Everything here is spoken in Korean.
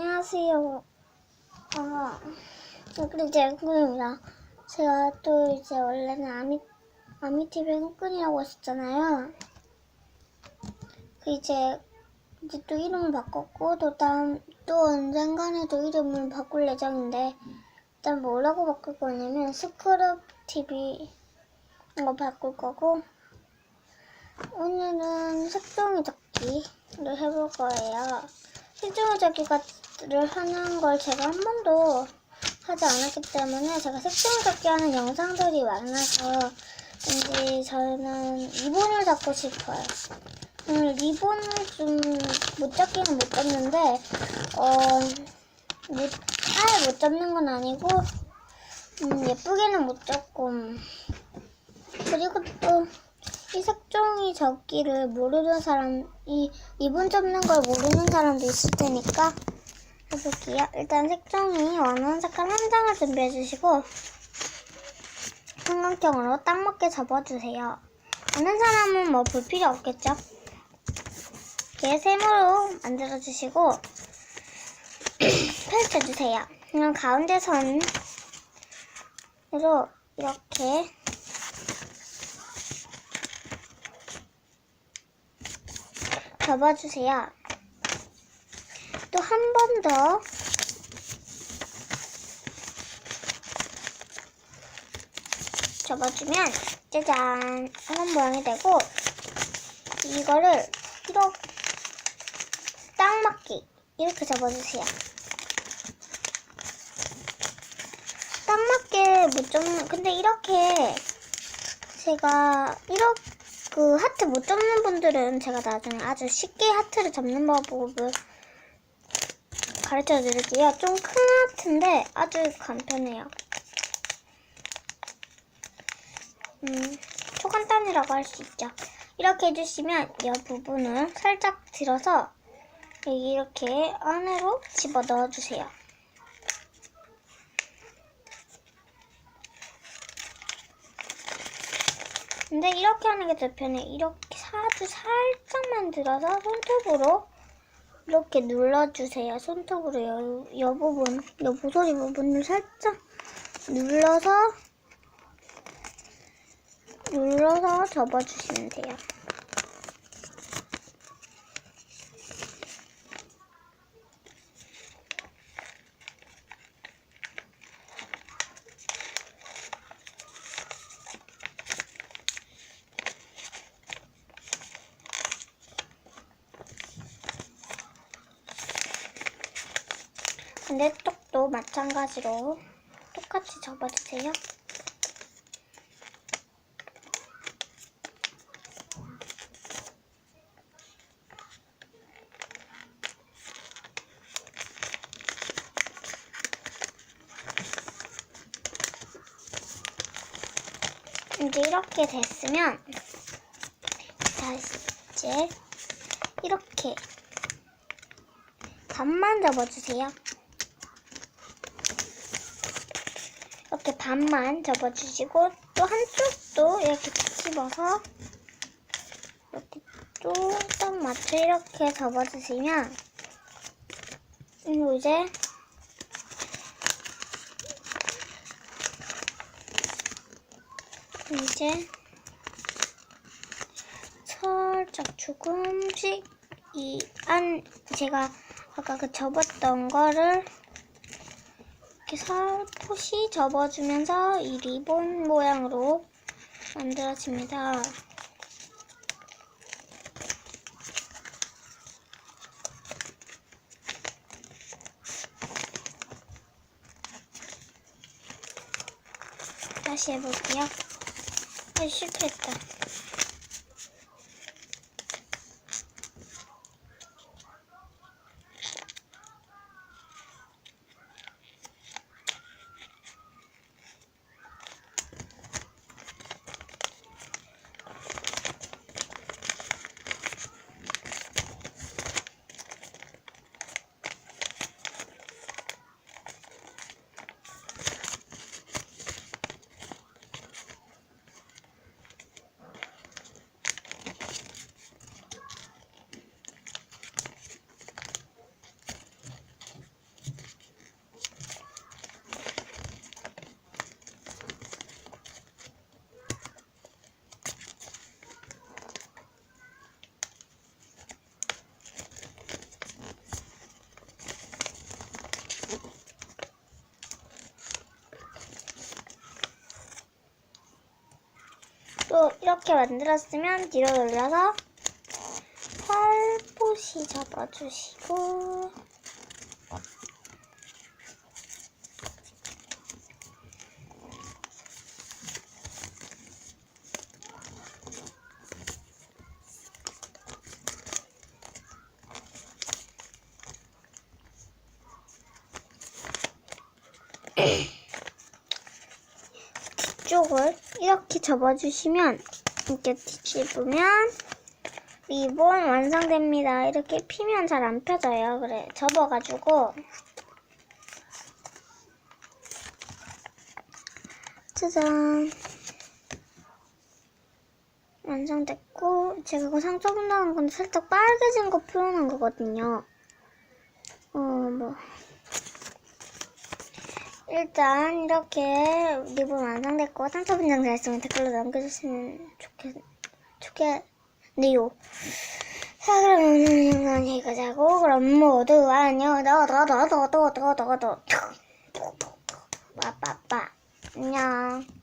안녕하세요. 어, 그리고 제 꾼입니다. 제가 또 이제 원래는 아미, 아미TV 꾼이라고 했었잖아요. 그 이제, 이제 또 이름을 바꿨고, 또 다음, 또 언젠간에도 이름을 바꿀 예정인데, 일단 뭐라고 바꿀 거냐면, 스크럽 TV, 이거 바꿀 거고, 오늘은 색종이 잡기를 해볼 거예요. 색종이 잡기 를 하는 걸 제가 한 번도 하지 않았기 때문에 제가 색종이 잡기 하는 영상들이 많아서 왠지 저는 리본을 잡고 싶어요. 오늘 리본을 좀 못 잡기는 못 잡는데 어, 못, 아예 못 잡는 건 아니고 음, 예쁘게는 못 잡고 음. 그리고 또 이 색종이 접기를 모르는 사람, 이 리본 접는 걸 모르는 사람도 있을 테니까 해볼게요. 일단 색종이 원하는 색깔 한 장을 준비해 주시고 삼각형으로 딱 맞게 접어주세요. 아는 사람은 뭐 볼 필요 없겠죠? 이렇게 세모로 만들어 주시고 펼쳐주세요. 그럼 가운데 선으로 이렇게 접어주세요. 또 한 번 더. 접어주면 짜잔. 이런 모양이 되고 이거를 이렇게 딱 맞게 이렇게 접어주세요. 딱 맞게 못 접는 근데 이렇게 제가 이렇게 그 하트 못 접는 분들은 제가 나중에 아주 쉽게 하트를 접는 법을 가르쳐 드릴게요. 좀 큰 하트인데 아주 간편해요. 음, 초간단이라고 할 수 있죠. 이렇게 해주시면 이 부분을 살짝 들어서 이렇게 안으로 집어 넣어주세요. 근데 이렇게 하는 게 더 편해. 이렇게 아주 살짝만 들어서 손톱으로 이렇게 눌러주세요. 손톱으로 여, 여 부분, 여 모서리 부분을 살짝 눌러서 눌러서 접어주시면 돼요. 반대 쪽도 마찬가지로 똑같이 접어주세요. 이제 이렇게 됐으면 다시 이제 이렇게 반만 접어주세요. 이렇게 반만 접어주시고 또 한쪽도 이렇게 뒤집어서 이렇게 또딱 맞춰 이렇게 접어주시면 그리고 이제 이제 살짝 조금씩 이 안 제가 아까 그 접었던 거를 이렇게 살포시 접어주면서 이 리본 모양으로 만들어집니다. 다시 해볼게요. 아, 실패했다. 이렇게 만들었으면 뒤로 돌려서 살포시 잡아주시고 뒤쪽을 이렇게 접어주시면 이렇게 뒤집으면 리본 완성됩니다. 이렇게 피면 잘 안 펴져요. 그래 접어가지고 짜잔 완성됐고 제가 이거 상처 분다는 건데 살짝 빨개진 거 표현한 거거든요. 어 뭐. 일단 이렇게 리본 완성됐고 상처 분장 잘했으면 댓글로 남겨주시면 좋겠, 좋겠네요. 자 그럼 오늘 영상 여기까지 하고 그럼 모두 안녕. 너너너너너너너너 빠빠빠. 안녕